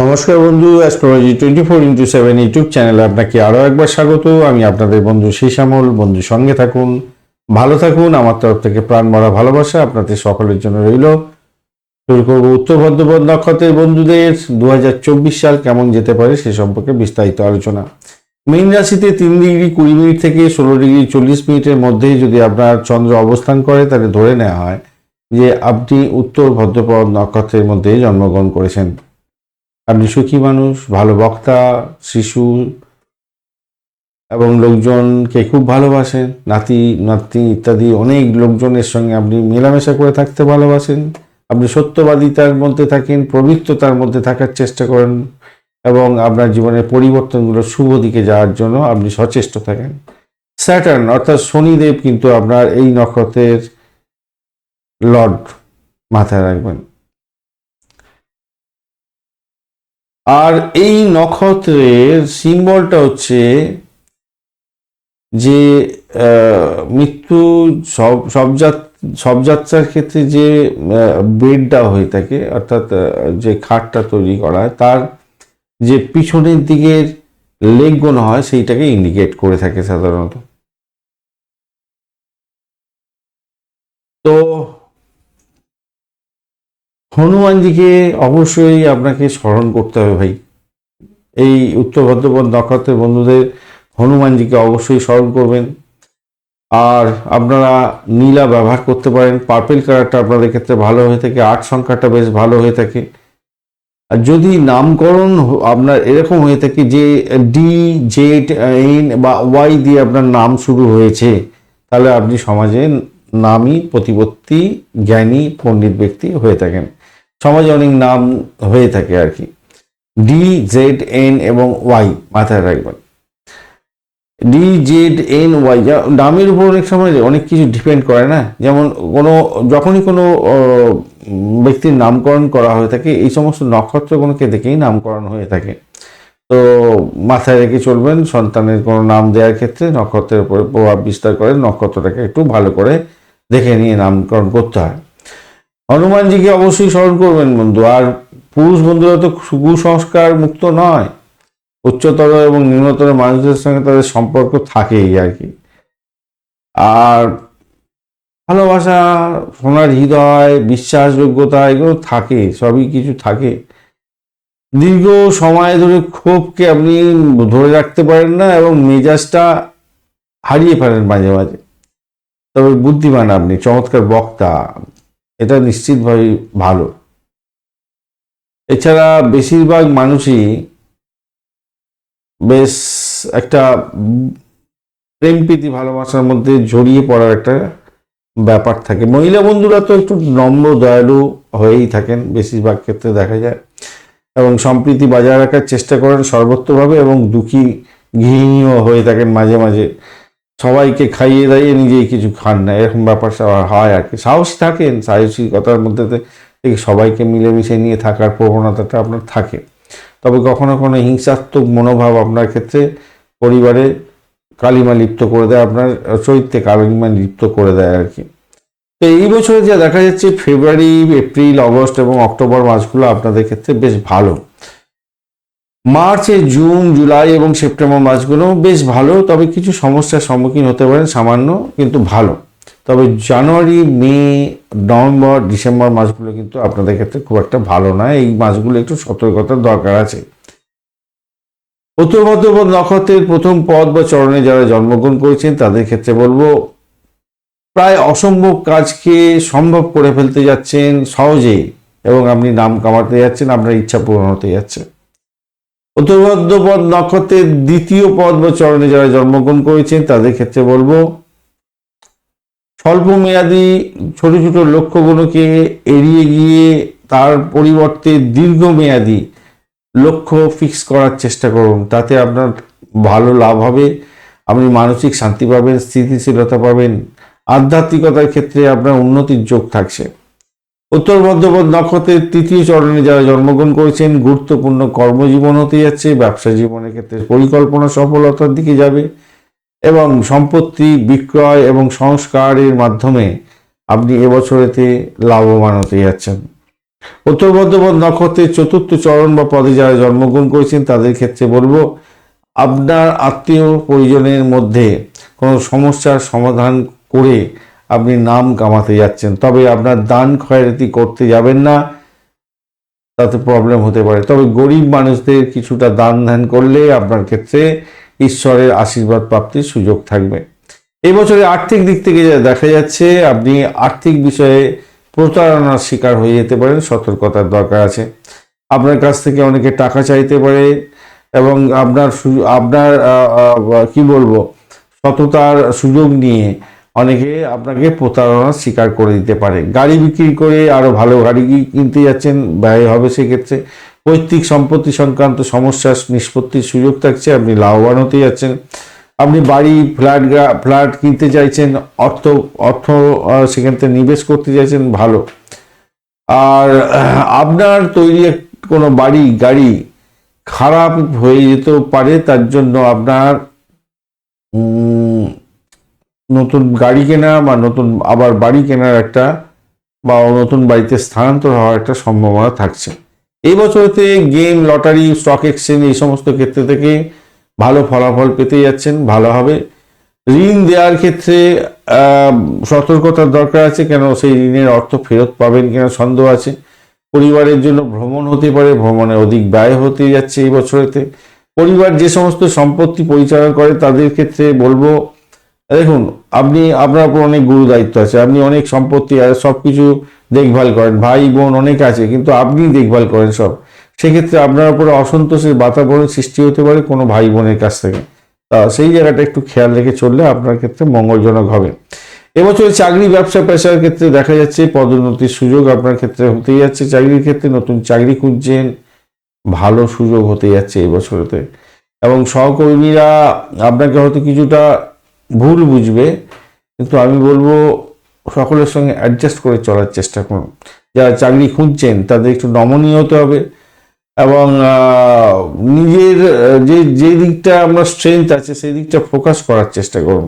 নমস্কার বন্ধু astrology twenty four into seven YouTube চ্যানেলে আপনাকে আরও একবার স্বাগত। আমি আপনাদের বন্ধু শ্যামল বন্ধু সঙ্গে থাকুন, ভালো থাকুন, আমার তরফ থেকে প্রাণ ভরা ভালোবাসা আপনাদের সকলের জন্য রইল। শুরু করব উত্তর ভদ্রপদ নক্ষত্রের বন্ধুদের দু হাজার চব্বিশ সাল কেমন যেতে পারে সে সম্পর্কে বিস্তারিত আলোচনা। মীন রাশিতে তিন ডিগ্রি কুড়ি মিনিট থেকে ষোলো ডিগ্রি চল্লিশ মিনিটের মধ্যেই যদি আপনার চন্দ্র অবস্থান করে, তাহলে ধরে নেওয়া হয় যে আপনি উত্তর ভদ্রপদ নক্ষত্রের মধ্যে জন্মগ্রহণ করেছেন। আপনি সুখী মানুষ, ভালো বক্তা, শিশু এবং লোকজনকে খুব ভালোবাসেন, নাতি, নাতনি ইত্যাদি অনেক লোকজনের সঙ্গে আপনি মেলামেশা করে থাকতে ভালোবাসেন। আপনি সত্যবাদিতার মধ্যে থাকেন, পবিত্রতার মধ্যে থাকার চেষ্টা করেন এবং আপনার জীবনের পরিবর্তনগুলো শুভ দিকে যাওয়ার জন্য আপনি সচেষ্ট থাকেন। স্যাটার্ন অর্থাৎ শনিদেব কিন্তু আপনার এই নক্ষত্রের লর্ড মাথায় রাখবেন। আর এই নক্ষত্রের সিম্বলটা হচ্ছে যে মৃত্যু সব সব জাত, সব ক্ষেত্রে যে বেডটা হয়ে থাকে, অর্থাৎ যে খাটটা তৈরি করা হয়, তার যে পিছনের দিকের লেগ গোনা হয়, সেইটাকে ইন্ডিকেট করে থাকে সাধারণত। তো হনুমানজিকে অবশ্যই আপনাকে স্মরণ করতে হবে ভাই। এই উত্তর ভদ্রপদ নক্ষত্রের বন্ধুদের হনুমানজিকে অবশ্যই স্মরণ করবেন। আর আপনারা নীলা ব্যবহার করতে পারেন। পার্পেল কালারটা আপনাদের ক্ষেত্রে ভালো হয়ে থাকে। আট সংখ্যাটা বেশ ভালো হয়ে থাকে। আর যদি নামকরণ আপনার এরকম হয়ে থাকে যে ডি জেড এন বা ওয়াই দিয়ে আপনার নাম শুরু হয়েছে, তাহলে আপনি সমাজে নামই প্রতিপত্তি, জ্ঞানী, পণ্ডিত ব্যক্তি হয়ে থাকেন। সমাজে অনেক নাম হয়ে থাকে আর কি। ডি জেড এন এবং ওয়াই মাথায় রাখবেন। ডি জেড এন ওয়াই নামের উপর অনেক সময় অনেক কিছু ডিপেন্ড করে না। যেমন কোনো যখনই কোনো ব্যক্তির নামকরণ করা হয়ে থাকে, এই সমস্ত নক্ষত্রগুলোকে দেখেই নামকরণ হয়ে থাকে। তো মাথায় রেখে চলবেন, সন্তানের কোনো নাম দেওয়ার ক্ষেত্রে নক্ষত্রের উপরে প্রভাব বিস্তার করে নক্ষত্রটাকে একটু ভালো করে দেখে নিয়ে নামকরণ করতে হয়। হনুমানজিকে অবশ্যই স্মরণ করবেন বন্ধু। আর পুরুষ বন্ধুরা তো কুসংস্কার মুক্ত নয়। উচ্চতর এবং নিম্নতর মানুষদের সঙ্গে তাদের সম্পর্ক থাকেই আর কি। আর ভালোবাসা, সোনার হৃদয়, বিশ্বাসযোগ্যতা এগুলো থাকে, সবই কিছু থাকে। দীর্ঘ সময় ধরে ক্ষোভকে আপনি ধরে রাখতে পারেন না এবং মেজাজটা হারিয়ে ফেলেন মাঝে মাঝে। তবে বুদ্ধিমান আপনি, চমৎকার বক্তা। এটা নিশ্চিতভাবে ভালো। এছাড়া বেশিরভাগ মানুষই বেশ একটা প্রেম প্রীতি, ভালোবাসার মধ্যে জড়িয়ে পড়ার একটা ব্যাপার থাকে। মহিলা বন্ধুরা তো একটু নম্র, দয়ালু হয়েই থাকেন বেশিরভাগ ক্ষেত্রে দেখা যায়। এবং সম্প্রীতি বজায় রাখার চেষ্টা করেন সর্বত্রভাবে এবং দুঃখী গৃহিণীও হয়ে থাকেন মাঝে মাঝে। সবাইকে খাইয়ে দাইয়ে নিজেই কিছু খান না, এরকম ব্যাপার হয় আর কি। সাহস থাকেন সাহসিকতার মধ্যে থেকে সবাইকে মিলেমিশে নিয়ে থাকার প্রবণতাটা আপনার থাকে। তবে কখনো কখনো হিংসাত্মক মনোভাব আপনার ক্ষেত্রে পরিবারে কালিমা লিপ্ত করে দেয়, আপনার চরিত্রে কালিমা লিপ্ত করে দেয় আর কি। তো এই বছরে যা দেখা যাচ্ছে, ফেব্রুয়ারি, এপ্রিল, অগস্ট এবং অক্টোবর মাসগুলো আপনাদের ক্ষেত্রে বেশ ভালো। মার্চে, জুন, জুলাই এবং সেপ্টেম্বর মাসগুলো বেশ ভালো, তবে কিছু সমস্যার সম্মুখীন হতে পারেন, সামান্য কিন্তু ভালো। তবে জানুয়ারি, মে, নভেম্বর, ডিসেম্বর মাসগুলো কিন্তু আপনাদের ক্ষেত্রে খুব একটা ভালো নয়, এই মাসগুলো একটু সতর্কতার দরকার আছে। উত্তর মধ্যপদ নক্ষত্রের প্রথম পদ বা চরণে যারা জন্মগ্রহণ করেছেন, তাদের ক্ষেত্রে বলব, প্রায় অসম্ভব কাজকে সম্ভব করে ফেলতে যাচ্ছেন সহজেই এবং আপনি নাম কামাতে যাচ্ছেন, আপনার ইচ্ছা পূরণ হতে যাচ্ছে। উত্তরবদ্ধ পদ নক্ষত্রের দ্বিতীয় পদ বা চরণে যারা জন্মগ্রহণ করেছেন, তাদের ক্ষেত্রে বলব, স্বল্প মেয়াদী ছোট ছোট লক্ষ্যগুলোকে এড়িয়ে গিয়ে তার পরিবর্তে দীর্ঘমেয়াদী লক্ষ্য ফিক্স করার চেষ্টা করুন। তাতে আপনার ভালো লাভ হবে। আপনি মানসিক শান্তি পাবেন, স্থিতিশীলতা পাবেন। আধ্যাত্মিকতার ক্ষেত্রে আপনার উন্নতির যোগ থাকছে। উত্তর মধ্যপদ নক্ষত্রের তৃতীয় চরণে যারা জন্মগ্রহণ করেছেন, গুরুত্বপূর্ণ কর্মজীবন হতে যাচ্ছে, ব্যবসা জীবনের ক্ষেত্রে পরিকল্পনা সফলতার দিকে যাবে এবং সম্পত্তি বিক্রয় এবং সংস্কারের মাধ্যমে আপনি এবছরেতে লাভবান হতে যাচ্ছেন। উত্তর বর্ধমান নক্ষত্রের চতুর্থ চরণ বা পদে যারা জন্মগ্রহণ করেছেন, তাদের ক্ষেত্রে বলব, আপনার আত্মীয় পরিজনের মধ্যে কোনো সমস্যার সমাধান করে আপনি নাম কামাতে যাচ্ছেন, তবে আপনার দান খয়রাতি করতে যাবেন না, তাতে প্রবলেম হতে পারে। তবে গরিব মানুষদের কিছুটা দান ধ্যান করলে আপনার ক্ষেত্রে ঈশ্বরের আশীর্বাদ প্রাপ্তির সুযোগ থাকবে। এই বছরে আর্থিক দিক থেকে দেখা যাচ্ছে, আপনি আর্থিক বিষয়ে প্রতারণার শিকার হয়ে যেতে পারেন, সতর্কতার দরকার আছে। আপনার কাছ থেকে অনেকে টাকা চাইতে পারে এবং আপনার আপনার কি বলব, সততার সুযোগ নিয়ে অনেকে আপনাকে প্রতারণার শিকার করে দিতে পারে। গাড়ি বিক্রি করে আরও ভালো গাড়ি কিনতে যাচ্ছেন, ব্যয় হবে সেক্ষেত্রে। পৈতৃক সম্পত্তি সংক্রান্ত সমস্যার নিষ্পত্তির সুযোগ থাকছে, আপনি লাভবান হতে যাচ্ছেন। আপনি বাড়ি, ফ্ল্যাট ফ্ল্যাট কিনতে চাইছেন, অর্থ অর্থ সেখান থেকে নিবেশ করতে চাইছেন, ভালো। আর আপনার তৈরি কোনো বাড়ি, গাড়ি খারাপ হয়ে যেতেও পারে, তার জন্য আপনার নতুন গাড়ি কেনা বা নতুন আবার বাড়ি কেনার একটা বা নতুন বাড়িতে স্থানান্তর হওয়ার একটা সম্ভাবনা থাকছে। এই বছরতে গেম, লটারি স্টক এক্সচেঞ্জ এই সমস্ত ক্ষেত্রে থেকে ভালো ফলাফল পেতে যাচ্ছেন, ভালো হবে। ঋণ দেওয়ার ক্ষেত্রে সতর্কতার দরকার আছে, কেন সেই ঋণের অর্থ ফেরত পাবেন কিনা সন্দেহ আছে। পরিবারের জন্য ভ্রমণ হতে পারে, ভ্রমণে অধিক ব্যয় হতে যাচ্ছে এই বছরেতে। পরিবার যে সমস্ত সম্পত্তি পরিচালনা করে, তাদের ক্ষেত্রে বলব দেখুন, আপনি, আপনার উপর অনেক গুরু দায়িত্ব আছে, আপনি অনেক সম্পত্তি আছে সব কিছু দেখভাল করেন, ভাই, বোন অনেক আছে, কিন্তু আপনি দেখভাল করেন সব। সেক্ষেত্রে আপনার উপরে অসন্তোষের বাতাবরণ সৃষ্টি হতে পারে কোনো ভাই বোনের কাছ থেকে। তা সেই জায়গাটা একটু খেয়াল রেখে চললে আপনার ক্ষেত্রে মঙ্গলজনক হবে। এবছর চাকরি, ব্যবসা, পেশার ক্ষেত্রে দেখা যাচ্ছে পদোন্নতির সুযোগ আপনার ক্ষেত্রে হতেই যাচ্ছে। চাকরির ক্ষেত্রে নতুন চাকরি খুঁজছেন, ভালো সুযোগ হতে যাচ্ছে এই বছরেতে এবং সহকর্মীরা আপনাকে হয়তো কিছুটা ভুল বুঝবে, কিন্তু আমি বলব সকলের সঙ্গে অ্যাডজাস্ট করে চলার চেষ্টা করুন। যারা চাকরি খুঁজছেন, তাদের একটু নমনীয় হতে হবে এবং নিজের, যে যে দিকটা আমরা স্ট্রেংথ আছে, সেই দিকটা ফোকাস করার চেষ্টা করুন।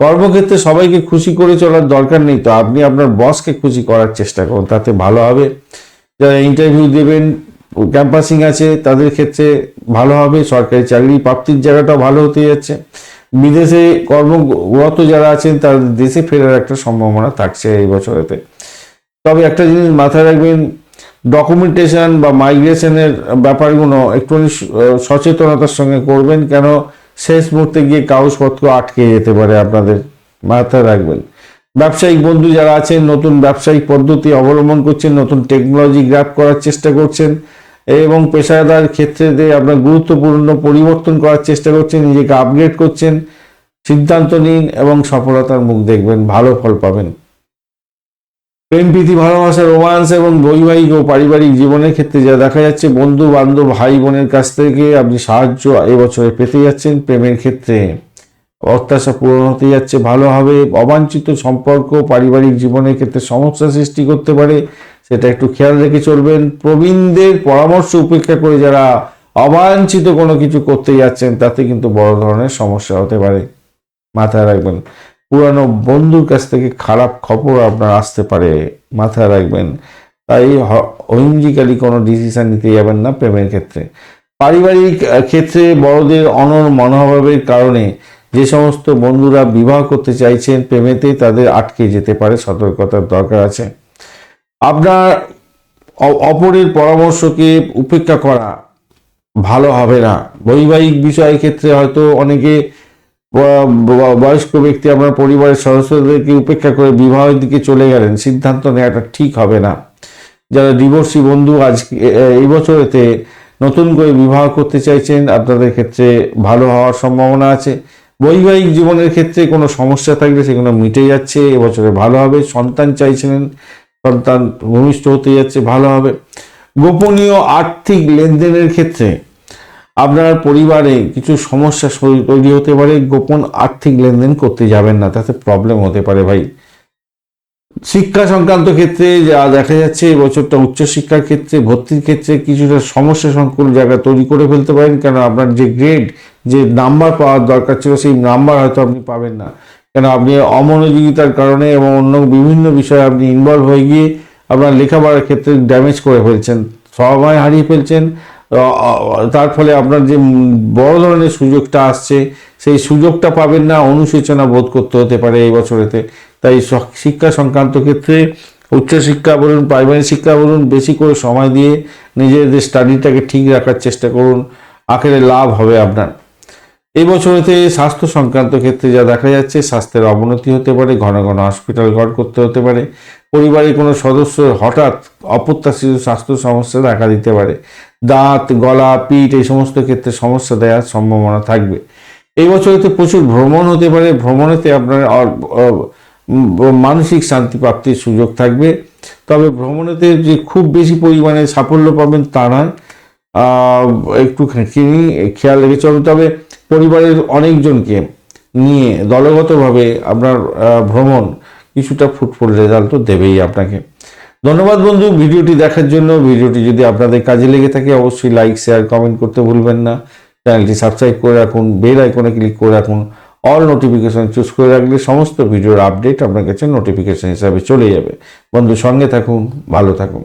কর্মক্ষেত্রে সবাইকে খুশি করে চলার দরকার নেই তো, আপনি আপনার বসকে খুশি করার চেষ্টা করুন, তাতে ভালো হবে। যারা ইন্টারভিউ দেবেন ক্যাম্পাসিং আছে, তাদের ক্ষেত্রে ভালো হবে, সরকারি চাকরি প্রাপ্তির জায়গাটা ভালো হতে যাচ্ছে। বিদেশে কর্মরত যারা আছেন তাদের দেশে ফেরার একটা সম্ভাবনা থাকছে এই বছরেতে। তবে একটা জিনিস মাথায় রাখবেন ডকুমেন্টেশন বা মাইগ্রেশনের ব্যাপারগুলো একটু সচেতনতার সঙ্গে করবেন, কেন শেষ মুহূর্তে গিয়ে কাগজপত্র আটকে যেতে পারে আপনাদের মাথায় রাখবেন। ব্যবসায়িক বন্ধু যারা আছেন, নতুন ব্যবসায়িক পদ্ধতি অবলম্বন করছেন, নতুন টেকনোলজি গ্র্যাপ করার চেষ্টা করছেন এবং পেশাদার ক্ষেত্রে দিয়ে আপনার গুরুত্বপূর্ণ পরিবর্তন করার চেষ্টা করছেন, নিজেকে আপগ্রেড করছেন, সিদ্ধান্ত নিন এবং সফলতার মুখ দেখবেন, ভালো ফল পাবেন। প্রেম, প্রীতি, ভালোবাসা রোমান্স এবং বৈবাহিক ও পারিবারিক জীবনের ক্ষেত্রে যা দেখা যাচ্ছে বন্ধু বান্ধব ভাই বোনের কাছ থেকে আপনি সাহায্য এবছরে পেতে যাচ্ছেন প্রেমের ক্ষেত্রে। অত্যাশা পূরণ হতে যাচ্ছে, ভালো হবে, অবাঞ্ছিত সম্পর্ক, পারিবারিক জীবনের ক্ষেত্রে সমস্যা সৃষ্টি করতে পারে, সেটা একটু খেয়াল রেখে চলবেন। প্রবীণদের পরামর্শ উপেক্ষা করে যারা অবাঞ্ছিত কোনো কিছু করতে যাচ্ছেন, তাতে কিন্তু বড় ধরনের সমস্যা হতে পারে। মাথায় রাখবেন, পুরানো বন্ধুর কাছ থেকে খারাপ খবর আপনার আসতে পারে, মাথায় রাখবেন। তাই অহিংজিক্যালি কোনো ডিসিশন নিতে যাবেন না প্রেমের ক্ষেত্রে। পারিবারিক ক্ষেত্রে বড়দের অনর মনোভাবের কারণে যে সমস্ত বন্ধুরা বিবাহ করতে চাইছেন প্রেমেতে তাদের আটকে যেতে পারে, সতর্কতার দরকার আছে। আপনার অপরের পরামর্শকে উপেক্ষা করা ভালো হবে না। বৈবাহিক বিষয়ের ক্ষেত্রে হয়তো অনেকে বয়স্ক ব্যক্তি আপনার পরিবারের সদস্যদেরকে উপেক্ষা করে বিবাহের দিকে চলে গেলেন, সিদ্ধান্ত নেওয়াটা ঠিক হবে না। যারা ডিভোর্সি বন্ধু আজ এই বছরেতে নতুন করে বিবাহ করতে চাইছেন, আপনাদের ক্ষেত্রে ভালো হওয়ার সম্ভাবনা আছে। বৈবাহিক জীবনের ক্ষেত্রে কোনো সমস্যা থাকলে সেগুলো মিটে যাচ্ছে, এবছরে ভালো হবে, সন্তান চাইছিলেন, সন্তান ভূমিষ্ঠ হতে যাচ্ছে, ভালো হবে। গোপনীয় আর্থিক লেনদেনের ক্ষেত্রে আপনার পরিবারে কিছু সমস্যা তৈরি হতে পারে, গোপন আর্থিক লেনদেন করতে যাবেন না, তাতে প্রবলেম হতে পারে ভাই। শিক্ষা সংক্রান্ত ক্ষেত্রে যা দেখা যাচ্ছে এই বছরটা উচ্চশিক্ষার ক্ষেত্রে, ভর্তির ক্ষেত্রে কিছুটা সমস্যা সংকুল জায়গা তৈরি করে ফেলতে পারেন, কেন আপনার যে গ্রেড যে নাম্বার পাওয়ার দরকার ছিল, সেই নাম্বার হয়তো আপনি পাবেন না। কেন? আপনি অমনোযোগিতার কারণে এবং অন্য বিভিন্ন বিষয়ে আপনি ইনভলভ হয়ে গিয়ে আপনার লেখাপড়ার ক্ষেত্রে ড্যামেজ করে ফেলছেন, সময় হারিয়ে ফেলছেন। তার ফলে আপনার যে বড় ধরনের সুযোগটা আসছে, সেই সুযোগটা পাবেন না, অনুশোচনা বোধ করতে হতে পারে এই বছরেতে। তাই শিক্ষা সংক্রান্ত ক্ষেত্রে উচ্চশিক্ষা বলুন প্রাইমারি শিক্ষা বলুন, বেশি করে সময় দিয়ে নিজেদের স্টাডিটাকে ঠিক রাখার চেষ্টা করুন। আখেরে লাভ হবে আপনার। এই বছরেতে স্বাস্থ্য সংক্রান্ত ক্ষেত্রে যা দেখা যাচ্ছে, স্বাস্থ্যের অবনতি হতে পারে, ঘন ঘন হসপিটাল ঘর করতে হতে পারে, পরিবারের কোনো সদস্য হঠাৎ অপ্রত্যাশিত স্বাস্থ্য সমস্যা দেখা দিতে পারে, দাঁত, গলা, পিঠ এই সমস্ত ক্ষেত্রে সমস্যা দেওয়ার সম্ভাবনা থাকবে। এই বছরেতে প্রচুর ভ্রমণ হতে পারে, ভ্রমণেতে আপনার মানসিক শান্তি প্রাপ্তির সুযোগ থাকবে। তবে ভ্রমণেতে যে খুব বেশি পরিমাণে সাফল্য পাবেন তা নয় একটু খেয়াল রেখে চলবে তবে পরিবারের অনেকজনকে নিয়ে দলগতভাবে আপনার ভ্রমণ কিছুটা ফুটফুল রেজাল্ট তো দেবেই আপনাকে। ধন্যবাদ বন্ধু, ভিডিওটি দেখার জন্য। ভিডিওটি যদি আপনাদের কাজে লেগে থাকে, অবশ্যই লাইক শেয়ার কমেন্ট করতে ভুলবেন না। চ্যানেলটি সাবস্ক্রাইব করে রাখুন বেল আইকনে ক্লিক করে রাখুন। অল নোটিফিকেশন চুজ করে রাখলে সমস্ত ভিডিওর আপডেট আপনার কাছে নোটিফিকেশন হিসাবে চলে যাবে। বন্ধু, সঙ্গে থাকুন, ভালো থাকুন।